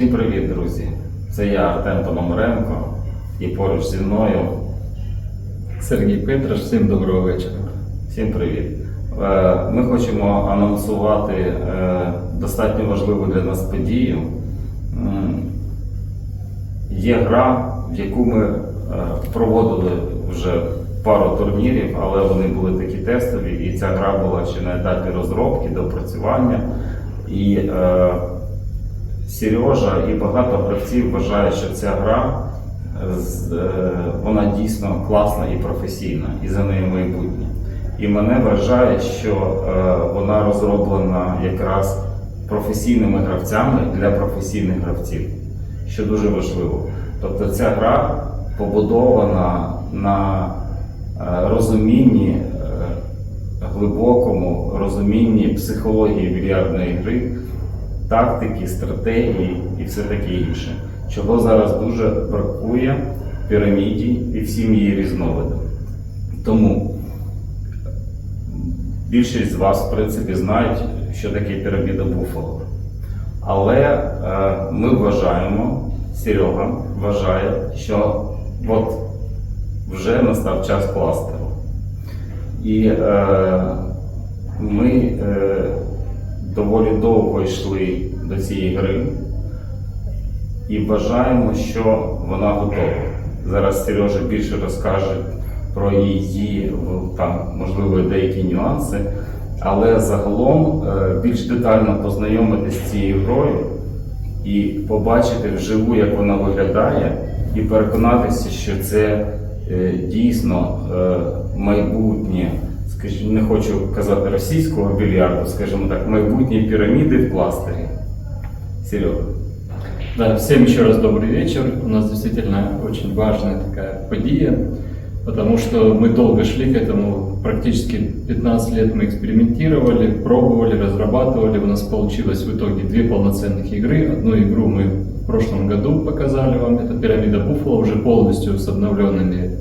Всім привіт, друзі! Це я Артем Пономаренко і поруч зі мною Сергій Петрош, всім доброго вечора. всім привіт. Е, Ми хочемо анонсувати е, достатньо важливу для нас подію. Є гра, в яку ми е, проводили вже пару турнірів, але вони були такі тестові, і ця гра була ще на етапі розробки, допрацювання. І Сережа і багато гравців вважають, що ця гра е, вона дійсно класна і професійна, і за нею майбутнє. І мене вважає, що е, вона розроблена якраз професійними гравцями для професійних гравців, що дуже важливо. Тобто ця гра побудована на е, розумінні, е, глибокому розумінні психології більярдної гри, тактики, стратегії і все таке інше, чого зараз дуже бракує піраміді і всім її різновидам. Тому більшість з вас, в принципі, знають, що таке піраміда Буфало. Але е, ми вважаємо, Серега вважає, що от вже настав час кластеру. І е, ми е, доволі довго йшли до цієї гри і вважаємо, що вона готова. Зараз Сережа більше розкаже про її там, можливо, деякі нюанси, але загалом е, більш детально познайомитися з цією грою і побачити вживу, як вона виглядає, і переконатися, що це е, дійсно е, майбутнє, скажімо, не хочу казати російського більярду, скажімо так, майбутні піраміди в кластері. Серега. Да, всем еще раз добрый вечер. У нас действительно очень важная такая подия, потому что мы долго шли к этому. Практически 15 лет мы экспериментировали, пробовали, разрабатывали. У нас получилось в итоге две полноценных игры. Одну игру мы в прошлом году показали вам. Это пирамида Буффало уже полностью с обновленными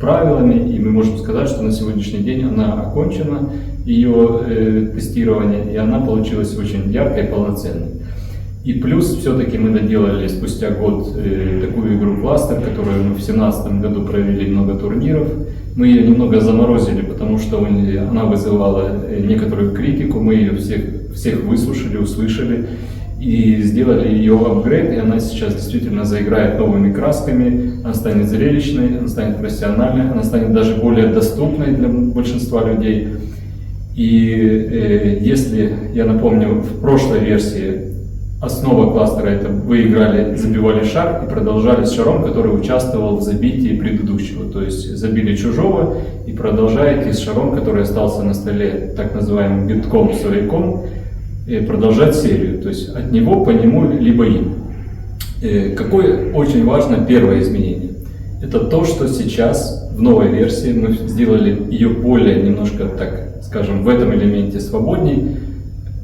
правилами. И мы можем сказать, что на сегодняшний день она окончена, ее э, тестирование, и она получилась очень яркой и полноценной. И плюс все-таки мы доделали спустя год э, такую игру кластер, которую мы в 2017 году провели много турниров. Мы ее немного заморозили, потому что он- она вызывала э, некоторую критику. Мы ее всех, всех выслушали, услышали и сделали ее апгрейд, и она сейчас действительно заиграет новыми красками, она станет зрелищной, она станет профессиональной, она станет даже более доступной для большинства людей. И э, если, я напомню, в прошлой версии основа кластера это вы играли, забивали шар и продолжали с шаром, который участвовал в забитии предыдущего. То есть забили чужого и продолжаете с шаром, который остался на столе, так называемым битком, свояком, продолжать серию. То есть от него по нему, либо им. Э, Какое очень важно первое изменение? Это то, что сейчас в новой версии мы сделали ее более немножко, так скажем, в этом элементе свободней.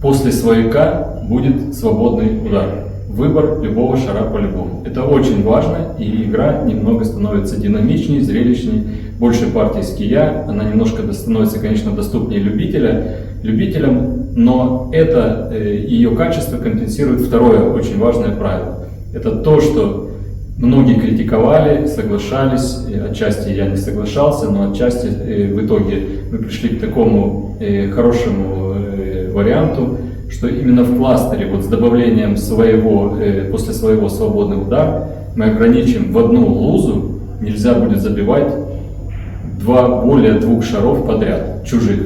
После свояка будет свободный удар. Выбор любого шара по-любому. Это очень важно, и игра немного становится динамичнее, зрелищнее, больше партий с кия. Она немножко становится, конечно, доступнее любителя, любителям, но это э, ее качество компенсирует второе очень важное правило. Это то, что многие критиковали, соглашались, и отчасти я не соглашался, но отчасти э, в итоге мы пришли к такому э, хорошему э, варианту, что именно в кластере, вот с добавлением своего, э, после своего свободный удар, мы ограничим в одну лузу, нельзя будет забивать два, более двух шаров подряд, чужих.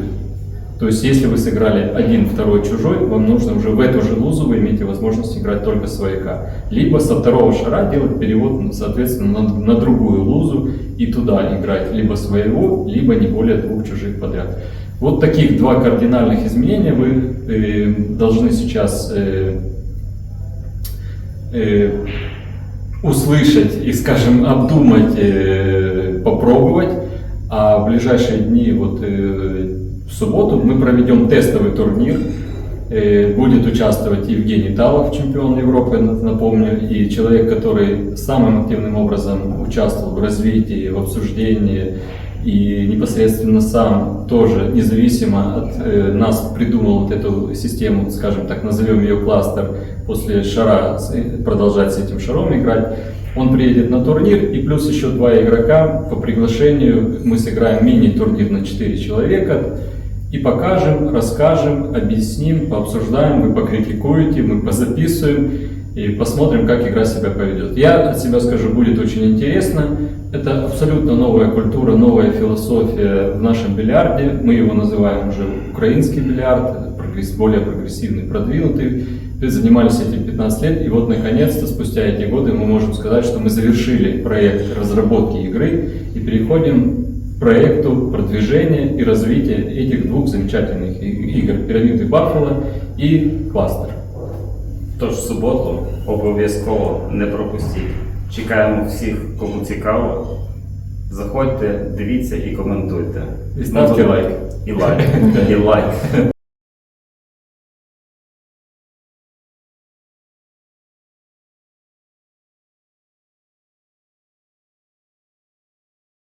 То есть, если вы сыграли один, второй, чужой, вам нужно уже в эту же лузу вы имеете возможность играть только свояка. Либо со второго шара делать перевод, ну, соответственно, на, на другую лузу и туда играть либо своего, либо не более двух чужих подряд. Вот таких два кардинальных изменения вы э, должны сейчас э, э, услышать и, скажем, обдумать, э, попробовать. А в ближайшие дни, вот э, в субботу, мы проведем тестовый турнир. Э, Будет участвовать Евгений Талов, чемпион Европы, на- напомню, и человек, который самым активным образом участвовал в развитии, в обсуждении и непосредственно сам тоже независимо от э, нас придумал вот эту систему, скажем так, назовем ее кластер, после шара э, продолжать с этим шаром играть. Он приедет на турнир, и плюс еще два игрока по приглашению мы сыграем мини-турнир на 4 человека. И покажем, расскажем, объясним, пообсуждаем, вы покритикуете, мы позаписываем и посмотрим, как игра себя поведет. Я от себя скажу, будет очень интересно. Это абсолютно новая культура, новая философия в нашем бильярде. Мы его называем уже украинский бильярд, более прогрессивный, продвинутый. Мы занимались этим 15 лет, и вот наконец-то, спустя эти годы, мы можем сказать, что мы завершили проект разработки игры и переходим проекту продвижения и развития этих двух замечательных и- игр «Пирамиды Баффало» и «Кластер». Тож в суботу обов'язково не пропустіть. Чекаємо всіх, кому цікаво. Заходьте, дивіться і коментуйте. І ставте Ми будемо- лайк. І лайк. І лайк.